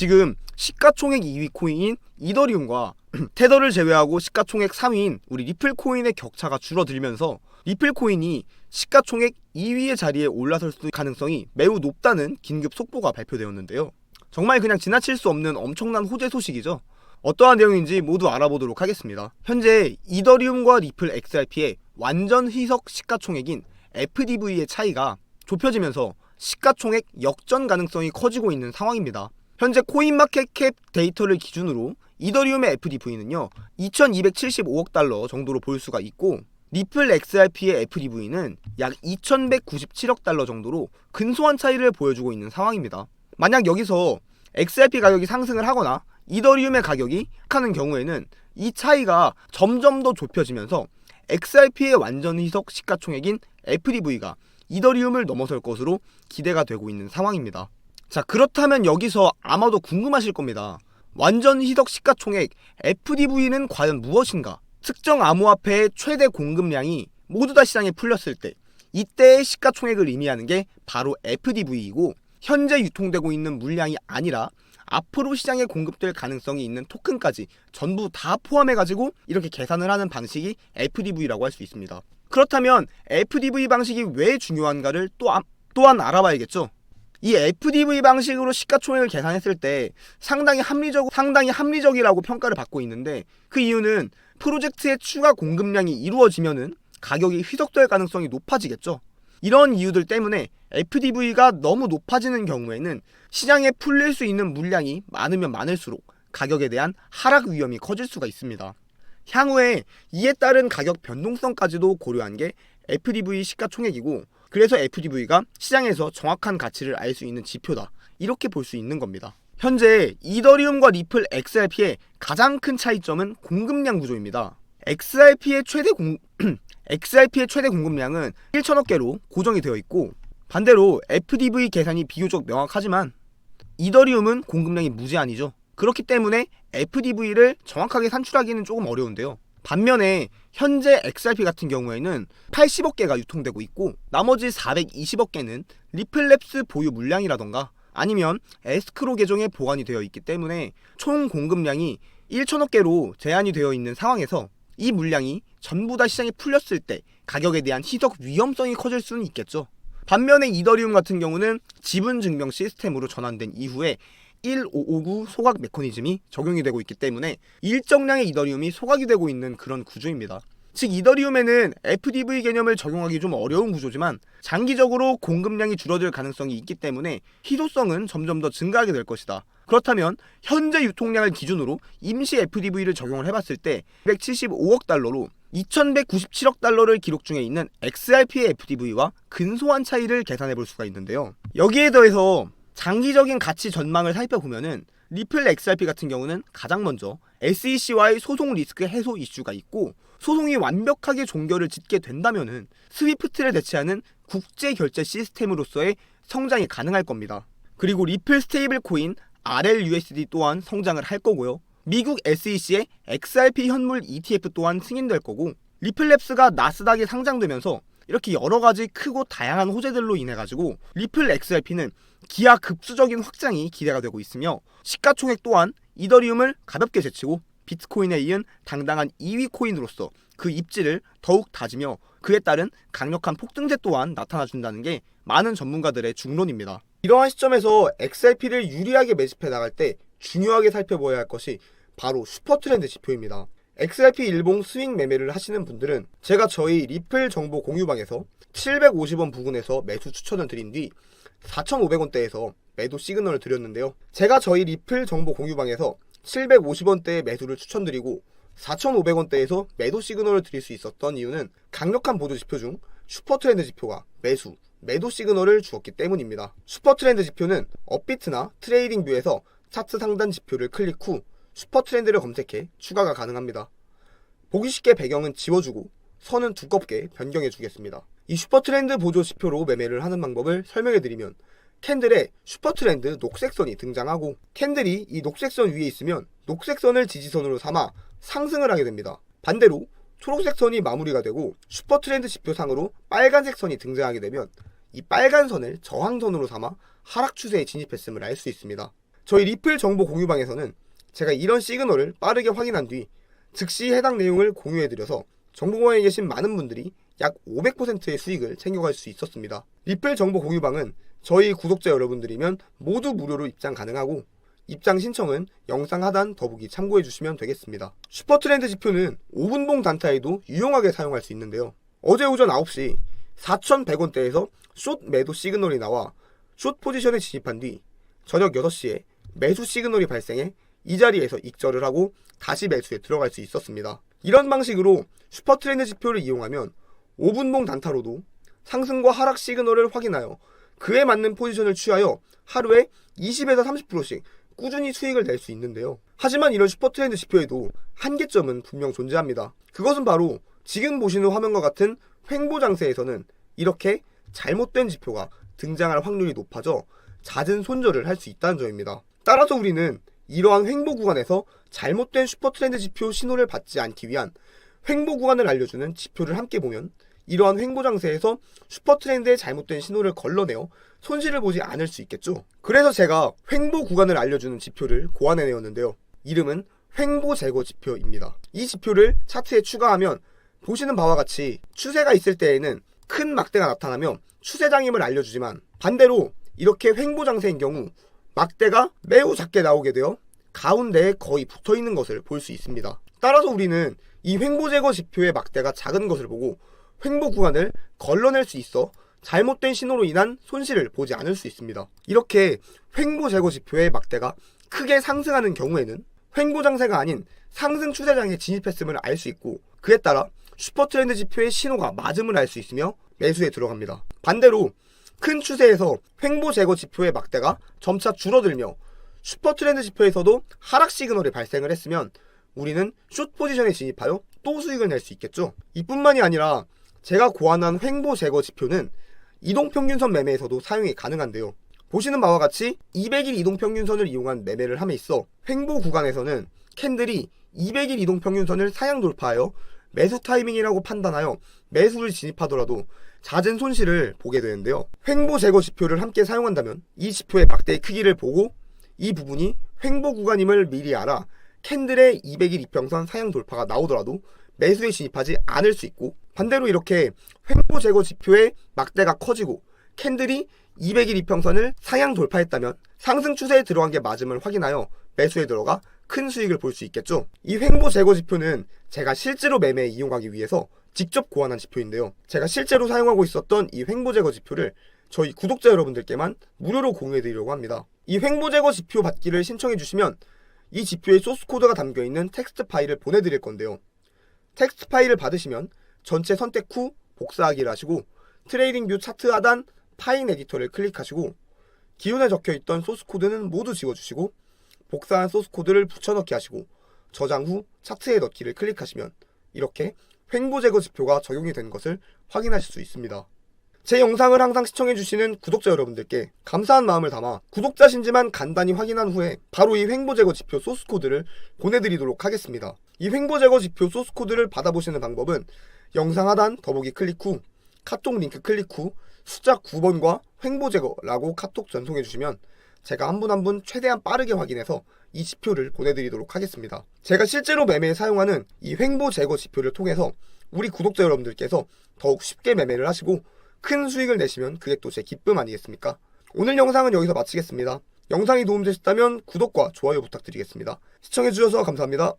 지금 시가총액 2위 코인인 이더리움과 테더를 제외하고 시가총액 3위인 우리 리플 코인의 격차가 줄어들면서 리플 코인이 시가총액 2위의 자리에 올라설 수 가능성이 매우 높다는 긴급 속보가 발표되었는데요. 정말 그냥 지나칠 수 없는 엄청난 호재 소식이죠. 어떠한 내용인지 모두 알아보도록 하겠습니다. 현재 이더리움과 리플 XRP의 완전 희석 시가총액인 FDV의 차이가 좁혀지면서 시가총액 역전 가능성이 커지고 있는 상황입니다. 현재 코인마켓캡 데이터를 기준으로 이더리움의 FDV는요 2275억 달러 정도로 볼 수가 있고 리플 XRP의 FDV는 약 2197억 달러 정도로 근소한 차이를 보여주고 있는 상황입니다. 만약 여기서 XRP 가격이 상승을 하거나 이더리움의 가격이 하는 경우에는 이 차이가 점점 더 좁혀지면서 XRP의 완전 희석 시가총액인 FDV가 이더리움을 넘어설 것으로 기대가 되고 있는 상황입니다. 자, 그렇다면 여기서 아마도 궁금하실 겁니다. 완전 희석 시가총액 FDV는 과연 무엇인가? 특정 암호화폐의 최대 공급량이 모두 다 시장에 풀렸을 때 이때의 시가총액을 의미하는 게 바로 FDV이고 현재 유통되고 있는 물량이 아니라 앞으로 시장에 공급될 가능성이 있는 토큰까지 전부 다 포함해가지고 이렇게 계산을 하는 방식이 FDV라고 할 수 있습니다. 그렇다면 FDV 방식이 왜 중요한가를 또 아- 또한 알아봐야겠죠. 이 FDV 방식으로 시가총액을 계산했을 때 상당히 합리적 상당히 합리적이라고 평가를 받고 있는데 그 이유는 프로젝트의 추가 공급량이 이루어지면은 가격이 휘석될 가능성이 높아지겠죠. 이런 이유들 때문에 FDV가 너무 높아지는 경우에는 시장에 풀릴 수 있는 물량이 많으면 많을수록 가격에 대한 하락 위험이 커질 수가 있습니다. 향후에 이에 따른 가격 변동성까지도 고려한 게 FDV 시가총액이고 그래서 FDV가 시장에서 정확한 가치를 알 수 있는 지표다. 이렇게 볼 수 있는 겁니다. 현재 이더리움과 리플 XRP의 가장 큰 차이점은 공급량 구조입니다. XRP의 최대 공 XRP의 최대 공급량은 1천억 개로 고정이 되어 있고 반대로 FDV 계산이 비교적 명확하지만 이더리움은 공급량이 무제한이죠. 그렇기 때문에 FDV를 정확하게 산출하기는 조금 어려운데요. 반면에 현재 XRP 같은 경우에는 80억 개가 유통되고 있고 나머지 420억 개는 리플랩스 보유 물량이라던가 아니면 에스크로 계정에 보관이 되어 있기 때문에 총 공급량이 1천억 개로 제한이 되어 있는 상황에서 이 물량이 전부 다 시장에 풀렸을 때 가격에 대한 희석 위험성이 커질 수는 있겠죠. 반면에 이더리움 같은 경우는 지분 증명 시스템으로 전환된 이후에 1559 소각 메커니즘이 적용이 되고 있기 때문에 일정량의 이더리움이 소각이 되고 있는 그런 구조입니다. 즉 이더리움에는 FDV 개념을 적용하기 좀 어려운 구조지만 장기적으로 공급량이 줄어들 가능성이 있기 때문에 희소성은 점점 더 증가하게 될 것이다. 그렇다면 현재 유통량을 기준으로 임시 FDV를 적용을 해봤을 때 175억 달러로 2197억 달러를 기록 중에 있는 XRP의 FDV와 근소한 차이를 계산해 볼 수가 있는데요. 여기에 더해서 장기적인 가치 전망을 살펴보면은 리플 XRP 같은 경우는 가장 먼저 SEC와의 소송 리스크 해소 이슈가 있고 소송이 완벽하게 종결을 짓게 된다면은 스위프트를 대체하는 국제 결제 시스템으로서의 성장이 가능할 겁니다. 그리고 리플 스테이블 코인 RLUSD 또한 성장을 할 거고요. 미국 SEC의 XRP 현물 ETF 또한 승인될 거고 리플랩스가 나스닥에 상장되면서 이렇게 여러 가지 크고 다양한 호재들로 인해 가지고 리플 XRP는 기하 급수적인 확장이 기대가 되고 있으며 시가총액 또한 이더리움을 가볍게 제치고 비트코인에 이은 당당한 2위 코인으로서 그 입지를 더욱 다지며 그에 따른 강력한 폭등세 또한 나타나 준다는 게 많은 전문가들의 중론입니다. 이러한 시점에서 XRP를 유리하게 매집해 나갈 때 중요하게 살펴봐야 할 것이 바로 슈퍼트렌드 지표입니다. XRP 일봉 스윙 매매를 하시는 분들은 제가 저희 리플 정보 공유방에서 750원 부근에서 매수 추천을 드린 뒤 4,500원대에서 매도 시그널을 드렸는데요. 제가 저희 리플 정보 공유방에서 750원대의 매수를 추천드리고 4,500원대에서 매도 시그널을 드릴 수 있었던 이유는 강력한 보조 지표 중 슈퍼트렌드 지표가 매수, 매도 시그널을 주었기 때문입니다. 슈퍼트렌드 지표는 업비트나 트레이딩 뷰에서 차트 상단 지표를 클릭 후 슈퍼트렌드를 검색해 추가가 가능합니다. 보기 쉽게 배경은 지워주고 선은 두껍게 변경해 주겠습니다. 이 슈퍼트렌드 보조 지표로 매매를 하는 방법을 설명해 드리면 캔들에 슈퍼트렌드 녹색선이 등장하고 캔들이 이 녹색선 위에 있으면 녹색선을 지지선으로 삼아 상승을 하게 됩니다. 반대로 초록색 선이 마무리가 되고 슈퍼트렌드 지표상으로 빨간색 선이 등장하게 되면 이 빨간 선을 저항선으로 삼아 하락 추세에 진입했음을 알 수 있습니다. 저희 리플 정보 공유방에서는 제가 이런 시그널을 빠르게 확인한 뒤 즉시 해당 내용을 공유해드려서 정보방에 계신 많은 분들이 약 500%의 수익을 챙겨갈 수 있었습니다. 리플 정보 공유방은 저희 구독자 여러분들이면 모두 무료로 입장 가능하고 입장 신청은 영상 하단 더보기 참고해 주시면 되겠습니다. 슈퍼트렌드 지표는 5분봉 단타에도 유용하게 사용할 수 있는데요. 어제 오전 9시 4,100원대에서 숏 매도 시그널이 나와 숏 포지션에 진입한 뒤 저녁 6시에 매수 시그널이 발생해 이 자리에서 익절을 하고 다시 매수에 들어갈 수 있었습니다. 이런 방식으로 슈퍼트렌드 지표를 이용하면 5분봉 단타로도 상승과 하락 시그널을 확인하여 그에 맞는 포지션을 취하여 하루에 20에서 30%씩 꾸준히 수익을 낼 수 있는데요. 하지만 이런 슈퍼트렌드 지표에도 한계점은 분명 존재합니다. 그것은 바로 지금 보시는 화면과 같은 횡보 장세에서는 이렇게 잘못된 지표가 등장할 확률이 높아져 잦은 손절을 할 수 있다는 점입니다. 따라서 우리는 이러한 횡보 구간에서 잘못된 슈퍼트렌드 지표 신호를 받지 않기 위한 횡보 구간을 알려주는 지표를 함께 보면 이러한 횡보 장세에서 슈퍼트렌드의 잘못된 신호를 걸러내어 손실을 보지 않을 수 있겠죠. 그래서 제가 횡보 구간을 알려주는 지표를 고안해내었는데요. 이름은 횡보 제거 지표입니다. 이 지표를 차트에 추가하면 보시는 바와 같이 추세가 있을 때에는 큰 막대가 나타나며 추세 장임을 알려주지만 반대로 이렇게 횡보 장세인 경우 막대가 매우 작게 나오게 되어 가운데에 거의 붙어 있는 것을 볼 수 있습니다. 따라서 우리는 이 횡보 제거 지표의 막대가 작은 것을 보고 횡보 구간을 걸러낼 수 있어 잘못된 신호로 인한 손실을 보지 않을 수 있습니다. 이렇게 횡보 제거 지표의 막대가 크게 상승하는 경우에는 횡보 장세가 아닌 상승 추세장에 진입했음을 알 수 있고 그에 따라 슈퍼트렌드 지표의 신호가 맞음을 알 수 있으며 매수에 들어갑니다. 반대로 큰 추세에서 횡보 제거 지표의 막대가 점차 줄어들며 슈퍼 트렌드 지표에서도 하락 시그널이 발생을 했으면 우리는 숏 포지션에 진입하여 또 수익을 낼 수 있겠죠. 이뿐만이 아니라 제가 고안한 횡보 제거 지표는 이동평균선 매매에서도 사용이 가능한데요. 보시는 바와 같이 200일 이동평균선을 이용한 매매를 함에 있어 횡보 구간에서는 캔들이 200일 이동평균선을 사양 돌파하여 매수 타이밍이라고 판단하여 매수를 진입하더라도 잦은 손실을 보게 되는데요. 횡보 제거 지표를 함께 사용한다면 이 지표의 막대의 크기를 보고 이 부분이 횡보 구간임을 미리 알아 캔들의 200일 이평선 사양 돌파가 나오더라도 매수에 진입하지 않을 수 있고 반대로 이렇게 횡보 제거 지표의 막대가 커지고 캔들이 200일 이평선을 상향 돌파했다면 상승 추세에 들어간 게 맞음을 확인하여 매수에 들어가 큰 수익을 볼 수 있겠죠. 이 횡보 제거 지표는 제가 실제로 매매에 이용하기 위해서 직접 고안한 지표인데요. 제가 실제로 사용하고 있었던 이 횡보 제거 지표를 저희 구독자 여러분들께만 무료로 공유해 드리려고 합니다. 이 횡보 제거 지표 받기를 신청해 주시면 이 지표의 소스 코드가 담겨 있는 텍스트 파일을 보내 드릴 건데요. 텍스트 파일을 받으시면 전체 선택 후 복사하기를 하시고 트레이딩 뷰 차트 하단 파인 에디터를 클릭하시고 기존에 적혀 있던 소스 코드는 모두 지워 주시고 복사한 소스 코드를 붙여넣기 하시고 저장 후 차트에 넣기를 클릭하시면 이렇게 횡보 제거 지표가 적용이 된 것을 확인하실 수 있습니다. 제 영상을 항상 시청해주시는 구독자 여러분들께 감사한 마음을 담아 구독자신지만 간단히 확인한 후에 바로 이 횡보 제거 지표 소스 코드를 보내드리도록 하겠습니다. 이 횡보 제거 지표 소스 코드를 받아보시는 방법은 영상 하단 더보기 클릭 후 카톡 링크 클릭 후 숫자 9번과 횡보 제거라고 카톡 전송해 주시면 제가 한 분 한 분 최대한 빠르게 확인해서 이 지표를 보내드리도록 하겠습니다. 제가 실제로 매매에 사용하는 이 횡보 제거 지표를 통해서 우리 구독자 여러분들께서 더욱 쉽게 매매를 하시고 큰 수익을 내시면 그게 또 제 기쁨 아니겠습니까? 오늘 영상은 여기서 마치겠습니다. 영상이 도움되셨다면 구독과 좋아요 부탁드리겠습니다. 시청해주셔서 감사합니다.